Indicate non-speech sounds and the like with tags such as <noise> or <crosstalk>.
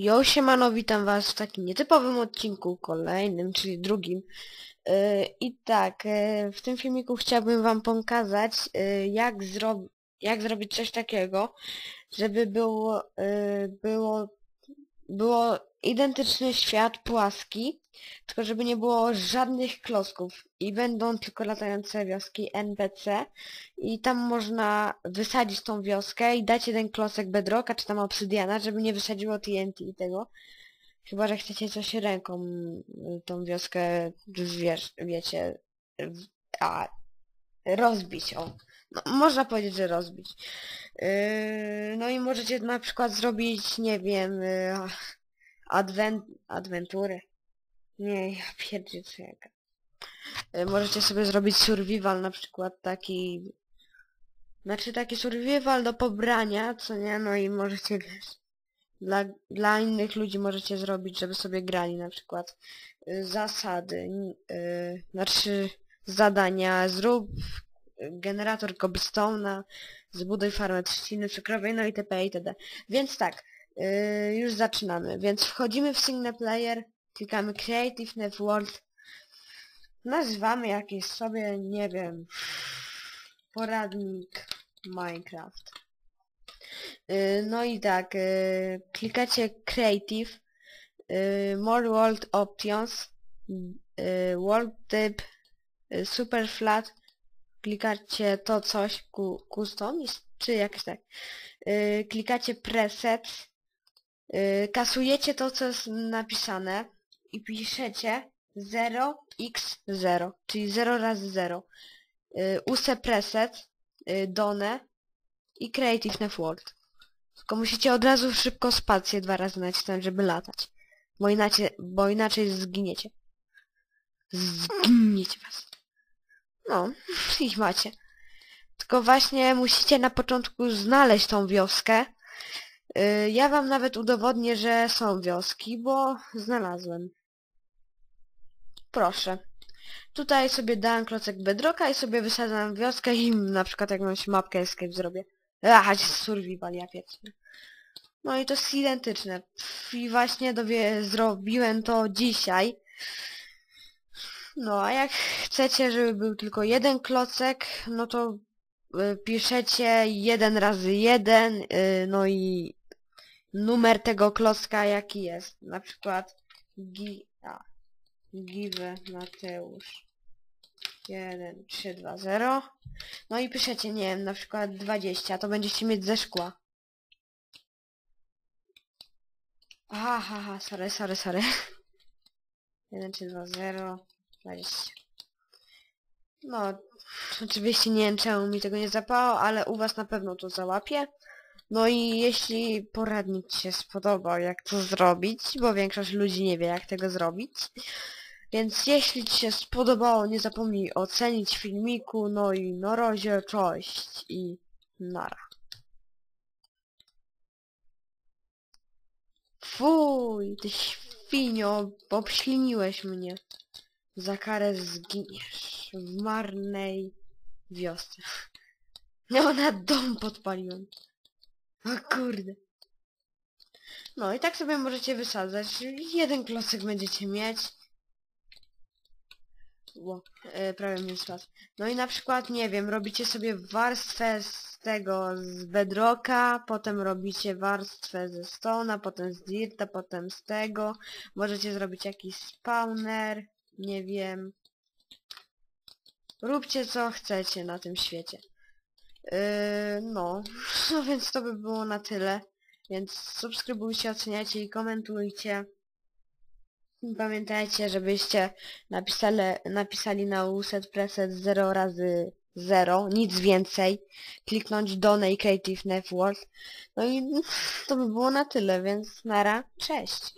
Jo, siemano, witam was w takim nietypowym odcinku, kolejnym, czyli drugim. Yy, I tak, yy, w tym filmiku chciałbym wam pokazać, yy, jak, zro jak zrobić coś takiego, żeby było, było, było identyczny świat płaski, tylko żeby nie było żadnych klocków i będą tylko latające wioski NPC i tam można wysadzić tą wioskę i dać jeden klocek bedrocka czy tam obsydiana, żeby nie wysadziło TNT i tego. Chyba, że chcecie coś ręką y, tą wioskę, wiesz, wiecie, a, rozbić, o. No, można powiedzieć, że rozbić. Yy, możecie na przykład zrobić, nie wiem, yy, adwen adwentury. Nie, ja pierdzielę jaka. Y, Możecie sobie zrobić survival na przykład taki... Znaczy taki survival do pobrania, co nie? No i możecie dla, dla innych ludzi możecie zrobić, żeby sobie grali na przykład y, zasady, n- y, znaczy zadania, zrób y, generator cobblestone'a, zbuduj farmę trzciny cukrowej, no itp. itd. Więc tak, y, już zaczynamy. Więc wchodzimy w single player, klikamy Creative Network, nazywamy jakiś sobie, nie wiem, poradnik Minecraft. Y, No i tak, y, klikacie Creative, y, More World Options, World Type, Super Flat, klikacie to coś, ku, Custom, czy jakieś tak. Y, Klikacie Presets, y, kasujecie to, co jest napisane i piszecie 0x0, czyli 0 razy 0. Y, use preset, y, done i creative network. Tylko musicie od razu szybko spację dwa razy nacisnąć, żeby latać. Bo inaczej, bo inaczej zginiecie. Zginiecie was. No, <laughs> ich macie. Tylko właśnie musicie na początku znaleźć tą wioskę. Y, Ja wam nawet udowodnię, że są wioski, bo znalazłem. Proszę. Tutaj sobie dałem klocek bedrocka i sobie wysadzam wioskę i na przykład jakąś mapkę escape zrobię. Aha, survival, ja pierdolę. No i to jest identyczne. I właśnie dowie zrobiłem to dzisiaj. No a jak chcecie, żeby był tylko jeden klocek, no to y, piszecie jeden razy jeden, y, no i numer tego klocka jaki jest. Na przykład gi a, give Mateusz 1, 3, 2, 0. No i piszecie, nie wiem, na przykład 20, to będziecie mieć ze szkła. Aha, aha, aha, sorry, sorry, sorry. 1, 3, 2, 0, 20. No, oczywiście nie wiem czemu mi tego nie zapało, ale u was na pewno to załapie. No i jeśli poradnik się spodobał, jak to zrobić, bo większość ludzi nie wie, jak tego zrobić, więc jeśli ci się spodobało, nie zapomnij ocenić filmiku, no i na razie, cześć i nara. Fuj, ty świnio, obśliniłeś mnie. Za karę zginiesz w marnej wiosce. <laughs> No na dom podpaliłem. O kurde. No i tak sobie możecie wysadzać. Jeden klocek będziecie mieć. Ło, e, prawie mnie spadł. No i na przykład, nie wiem, robicie sobie warstwę z tego, z bedrocka, potem robicie warstwę ze stone'a, potem z dirta, potem z tego. Możecie zrobić jakiś spawner, nie wiem. Róbcie co chcecie na tym świecie. Yy, no, <laughs> no więc to by było na tyle. Więc subskrybujcie, oceniajcie i komentujcie. Pamiętajcie, żebyście napisali, napisali na uset preset 0 razy 0, nic więcej. Kliknąć Donate Creative Network. No i <laughs> to by było na tyle, więc nara, cześć.